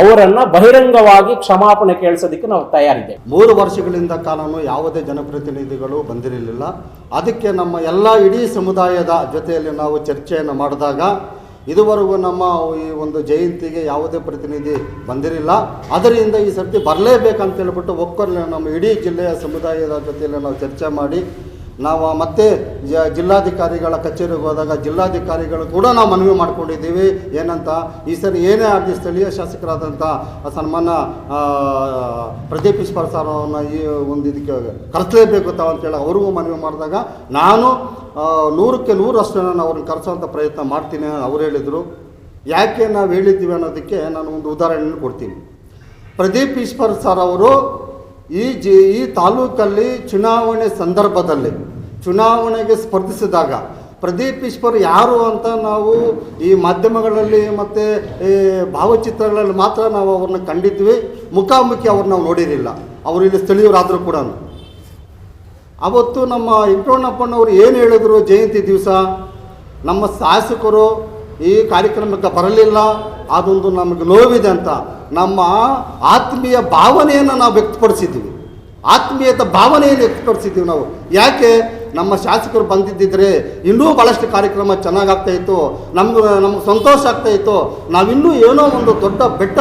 ಅವರನ್ನ ಬಹಿರಂಗವಾಗಿ ಕ್ಷಮಾಪಣೆ ಕೇಳಿಸೋದಕ್ಕೆ ನಾವು ತಯಾರಿದ್ದೇವೆ. ಮೂರು ವರ್ಷಗಳಿಂದ ಕಾಲನು ಯಾವುದೇ ಜನಪ್ರತಿನಿಧಿಗಳು ಬಂದಿರಲಿಲ್ಲ. ಅದಕ್ಕೆ ನಮ್ಮ ಎಲ್ಲ ಇಡೀ ಸಮುದಾಯದ ಜೊತೆಯಲ್ಲಿ ನಾವು ಚರ್ಚೆಯನ್ನು ಮಾಡಿದಾಗ ಇದುವರೆಗೂ ನಮ್ಮ ಈ ಒಂದು ಜಯಂತಿಗೆ ಯಾವುದೇ ಪ್ರತಿನಿಧಿ ಬಂದಿರಲಿಲ್ಲ. ಅದರಿಂದ ಈ ಸರ್ತಿ ಬರಲೇಬೇಕಂತ ಹೇಳ್ಬಿಟ್ಟು ಒಕ್ಕಲ್ಲಿ ನಮ್ಮ ಇಡೀ ಜಿಲ್ಲೆಯ ಸಮುದಾಯದ ಜೊತೆಯಲ್ಲಿ ನಾವು ಚರ್ಚೆ ಮಾಡಿ ನಾವು ಮತ್ತೆ ಜ- ಜಿಲ್ಲಾಧಿಕಾರಿಗಳ ಕಚೇರಿಗೆ ಹೋದಾಗ ಜಿಲ್ಲಾಧಿಕಾರಿಗಳು ಕೂಡ ನಾವು ಮನವಿ ಮಾಡಿಕೊಂಡಿದ್ದೀವಿ. ಏನಂತ? ಈ ಸರಿ ಏನೇ ಆಗಲಿ ಸ್ಥಳೀಯ ಶಾಸಕರಾದಂಥ ಸನ್ಮಾನ ಪ್ರದೀಪ್ ಈಶ್ವರ್ ಸರ್ ಅವ್ರನ್ನ ಈ ಒಂದು ಇದಕ್ಕೆ ಕರೆಸಲೇಬೇಕು ತಾವು ಅಂತೇಳಿ ಅವ್ರಿಗೂ ಮನವಿ ಮಾಡಿದಾಗ ನಾನು ನೂರಕ್ಕೆ ನೂರಷ್ಟು ನಾನು ಅವ್ರನ್ನ ಕರೆಸೋಂಥ ಪ್ರಯತ್ನ ಮಾಡ್ತೀನಿ ಅವ್ರು ಹೇಳಿದರು. ಯಾಕೆ ನಾವು ಹೇಳಿದ್ದೀವಿ ಅನ್ನೋದಕ್ಕೆ ನಾನು ಒಂದು ಉದಾಹರಣೆಯನ್ನು ಕೊಡ್ತೀನಿ. ಪ್ರದೀಪ್ ಈಶ್ವರ್ ಸರ್ ಅವರು ಈ ಜಿ ಈ ತಾಲೂಕಲ್ಲಿ ಚುನಾವಣೆ ಸಂದರ್ಭದಲ್ಲಿ ಚುನಾವಣೆಗೆ ಸ್ಪರ್ಧಿಸಿದಾಗ ಪ್ರದೀಪ್ ಈಶ್ವರ್ ಯಾರು ಅಂತ ನಾವು ಈ ಮಾಧ್ಯಮಗಳಲ್ಲಿ ಮತ್ತು ಈ ಭಾವಚಿತ್ರಗಳಲ್ಲಿ ಮಾತ್ರ ನಾವು ಅವ್ರನ್ನ ಕಂಡಿದ್ವಿ. ಮುಖಾಮುಖಿ ಅವ್ರನ್ನ ನಾವು ನೋಡಿರಲಿಲ್ಲ. ಅವರು ಇಲ್ಲಿ ಸ್ಥಳೀಯರಾದರೂ ಕೂಡ. ಅವತ್ತು ನಮ್ಮ ವೆಂಕಟರಮಣಪ್ಪನವರು ಏನು ಹೇಳಿದ್ರು ಜಯಂತಿ ದಿವಸ? ನಮ್ಮ ಶಾಸಕರು ಈ ಕಾರ್ಯಕ್ರಮಕ್ಕೆ ಬರಲಿಲ್ಲ. ಅದೊಂದು ನಮಗೆ ನೋವಿದೆ ಅಂತ ನಮ್ಮ ಆತ್ಮೀಯ ಭಾವನೆಯನ್ನು ನಾವು ವ್ಯಕ್ತಪಡಿಸಿದ್ದೀವಿ ಆತ್ಮೀಯತ ಭಾವನೆಯನ್ನು ವ್ಯಕ್ತಪಡಿಸಿದ್ದೀವಿ ನಾವು. ಯಾಕೆ? ನಮ್ಮ ಶಾಸಕರು ಬಂದಿದ್ದಿದ್ರೆ ಇನ್ನೂ ಭಾಳಷ್ಟು ಕಾರ್ಯಕ್ರಮ ಚೆನ್ನಾಗಾಗ್ತಾ ಇತ್ತು. ನಮ್ಗೆ ನಮ್ಗೆ ಸಂತೋಷ ಆಗ್ತಾ ಇತ್ತು. ನಾವಿನ್ನೂ ಏನೋ ಒಂದು ದೊಡ್ಡ ಬೆಟ್ಟ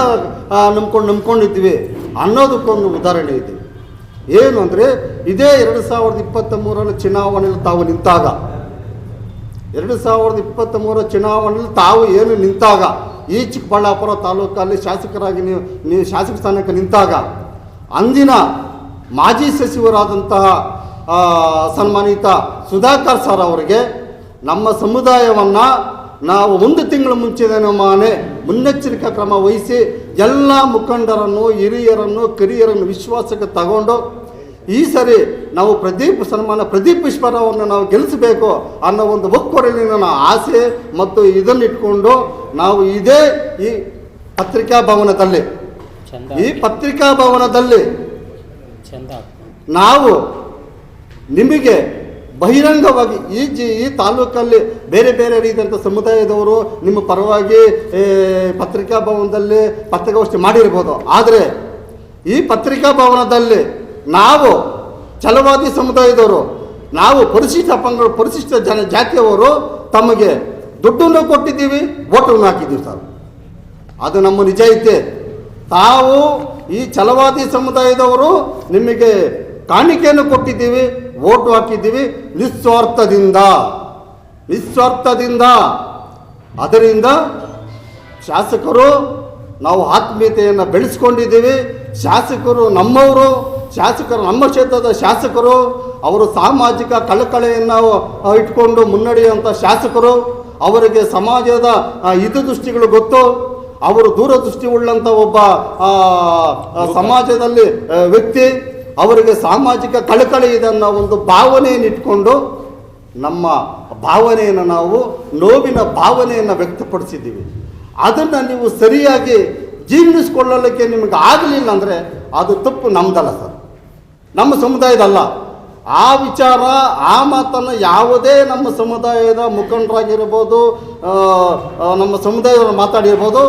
ನಂಬ್ಕೊಂಡು ನಂಬ್ಕೊಂಡಿದ್ವಿ ಅನ್ನೋದಕ್ಕೊಂದು ಉದಾಹರಣೆ ಇದೆ. ಏನು ಅಂದರೆ, ಇದೇ ಎರಡು ಸಾವಿರದ ಇಪ್ಪತ್ತ ಮೂರರ ಚುನಾವಣೆಯಲ್ಲಿ ತಾವು ನಿಂತಾಗ, ಎರಡು ಸಾವಿರದ ಇಪ್ಪತ್ತ ಮೂರರ ಚುನಾವಣೆಯಲ್ಲಿ ತಾವು ಏನು ನಿಂತಾಗ, ಈ ಚಿಕ್ಕಬಳ್ಳಾಪುರ ತಾಲೂಕಲ್ಲಿ ಶಾಸಕರಾಗಿ ನೀವು ನೀವು ಶಾಸಕ ಸ್ಥಾನಕ್ಕೆ ನಿಂತಾಗ, ಅಂದಿನ ಮಾಜಿ ಸಚಿವರಾದಂತಹ ಸನ್ಮಾನಿತ ಸುಧಾಕರ್ ಸರ್ ಅವರಿಗೆ ನಮ್ಮ ಸಮುದಾಯವನ್ನು ನಾವು ಒಂದು ತಿಂಗಳ ಮುಂಚೆನೇ ಮಾನೆ ಮುನ್ನೆಚ್ಚರಿಕೆ ಕ್ರಮ ವಹಿಸಿ ಎಲ್ಲ ಮುಖಂಡರನ್ನು ಹಿರಿಯರನ್ನು ಕಿರಿಯರನ್ನು ವಿಶ್ವಾಸಕ್ಕೆ ತಗೊಂಡು ಈ ಸರಿ ನಾವು ಪ್ರದೀಪ್ ಸನ್ಮಾನ ಪ್ರದೀಪ್ ಈಶ್ವರವನ್ನು ನಾವು ಗೆಲ್ಲಿಸಬೇಕು ಅನ್ನೋ ಒಂದು ಒಕ್ಕೊರಲಿನ ಆಸೆ ಮತ್ತು ಇದನ್ನಿಟ್ಕೊಂಡು ನಾವು ಇದೇ ಈ ಪತ್ರಿಕಾ ಭವನದಲ್ಲಿ ಈ ಪತ್ರಿಕಾ ಭವನದಲ್ಲಿ ನಾವು ನಿಮಗೆ ಬಹಿರಂಗವಾಗಿ ಈ ಜಿ, ಈ ತಾಲೂಕಲ್ಲಿ ಬೇರೆ ಬೇರೆ ರೀತಿಯಂಥ ಸಮುದಾಯದವರು ನಿಮ್ಮ ಪರವಾಗಿ ಪತ್ರಿಕಾ ಭವನದಲ್ಲಿ ಪತ್ರಿಕಾಗೋಷ್ಠಿ ಮಾಡಿರ್ಬೋದು. ಆದರೆ ಈ ಪತ್ರಿಕಾ ಭವನದಲ್ಲಿ ನಾವು ಛಲವಾದಿ ಸಮುದಾಯದವರು, ನಾವು ಪರಿಶಿಷ್ಟ ಪಂಗಡ, ಪರಿಶಿಷ್ಟ ಜನ, ಜಾತಿಯವರು ತಮಗೆ ದುಡ್ಡನ್ನು ಕೊಟ್ಟಿದ್ದೀವಿ ಓಟನ್ನು ಹಾಕಿದ್ದೀವಿ ಸರ್. ಅದು ನಮ್ಮ ನಿಜ ಐತೆ ತಾವು ಈ ಛಲವಾದಿ ಸಮುದಾಯದವರು ನಿಮಗೆ ಕಾಣಿಕೆಯನ್ನು ಕೊಟ್ಟಿದ್ದೀವಿ ಓಟು ಹಾಕಿದ್ದೀವಿ ನಿಸ್ವಾರ್ಥದಿಂದ. ನಿಸ್ವಾರ್ಥದಿಂದ. ಅದರಿಂದ ಶಾಸಕರು ನಾವು ಆತ್ಮೀಯತೆಯನ್ನು ಬೆಳೆಸ್ಕೊಂಡಿದ್ದೀವಿ. ಶಾಸಕರು ನಮ್ಮವರು ಶಾಸಕರು ನಮ್ಮ ಕ್ಷೇತ್ರದ ಶಾಸಕರು ಅವರು ಸಾಮಾಜಿಕ ಕಳಕಳೆಯನ್ನು ಇಟ್ಕೊಂಡು ಮುನ್ನಡೆಯುವಂಥ ಶಾಸಕರು ಅವರಿಗೆ ಸಮಾಜದ ಹಿತದೃಷ್ಟಿಗಳು ಗೊತ್ತು. ಅವರು ದೂರದೃಷ್ಟಿ ಉಳ್ಳಂಥ ಒಬ್ಬ ಸಮಾಜದಲ್ಲಿ ವ್ಯಕ್ತಿ. ಅವರಿಗೆ ಸಾಮಾಜಿಕ ಕಳಕಳಿ ಇದೆ ಅನ್ನೋ ಒಂದು ಭಾವನೆಯನ್ನು ಇಟ್ಕೊಂಡು ನಮ್ಮ ಭಾವನೆಯನ್ನು ನಾವು ನೋವಿನ ಭಾವನೆಯನ್ನು ವ್ಯಕ್ತಪಡಿಸಿದ್ದೀವಿ. ಅದನ್ನು ನೀವು ಸರಿಯಾಗಿ ಜೀರ್ಣಿಸ್ಕೊಳ್ಳಲಿಕ್ಕೆ ನಿಮಗೆ ಆಗಲಿಲ್ಲ ಅಂದರೆ ಅದು ತಪ್ಪು ನಮ್ದಲ್ಲ ಸರ್. ನಮ್ಮ ಸಮುದಾಯದಲ್ಲ ಆ ವಿಚಾರ, ಆ ಮಾತನ್ನು ಯಾವುದೇ ನಮ್ಮ ಸಮುದಾಯದ ಮುಖಂಡರಾಗಿರ್ಬೋದು ನಮ್ಮ ಸಮುದಾಯದವರು ಮಾತಾಡಿರ್ಬೋದು.